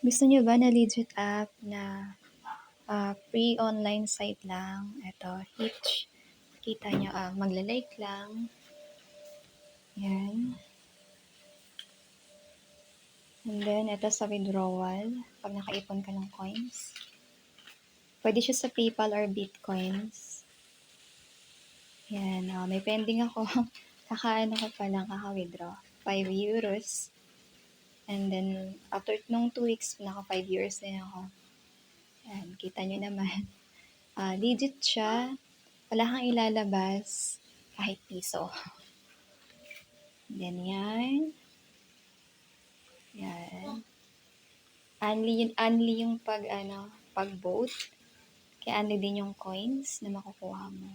Gusto niyo ba na legit app na ah, free online site lang? Ito, Hitch. Kita niyo, ah, magla-like lang. Yan. And then, ito sa withdrawal. Pag nakaipon ka ng coins. Pwede siya sa PayPal or Bitcoins. Yan. ah, may pending ako. Kakaano ko pa lang, kaka-withdraw. 5 euros. And then, after nung 2 weeks, naka 5 euros din ako. Yan, kita nyo naman. Ah, legit siya. Wala kang ilalabas kahit piso. Then yan. Only, yun- only yung pag, ano, pag-vote. Kaya only din yung coins na makukuha mo.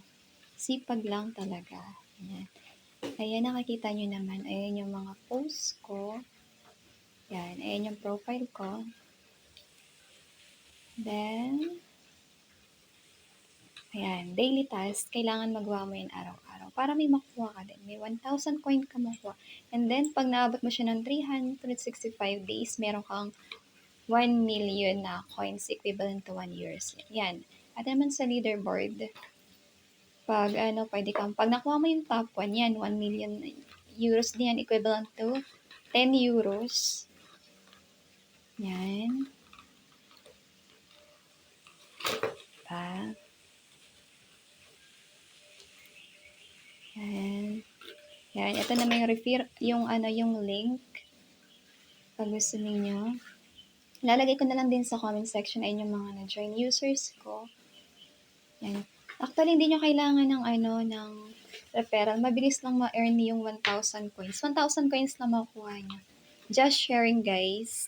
Sipag lang talaga. Yan. Ayan, nakikita nyo naman. Ayan yung mga posts ko. Yan. Ayan yung profile ko. Then, ayan, daily task, kailangan magawa mo yan araw-araw para may makuha ka din. May 1,000 coin ka makuha. And then, pag naabot mo siya ng 365 days, meron kang 1 million na coins equivalent to 1 years. Yan. At naman sa leaderboard, pag ano, pwede kang, pag nakuha mo yung top 1, yan, 1 million euros din yan, equivalent to 10 euros. Yan. Pa. Yan. Yan. Ito na may refer, yung ano, yung link. Pag gusto ninyo. Lalagay ko na lang din sa comment section ay yung mga na-join users ko. Yan. Actually, hindi nyo kailangan ng ano, ng referral. Mabilis lang ma-earn yung 1,000 coins. 1,000 coins na makukuha nyo. Just sharing, guys.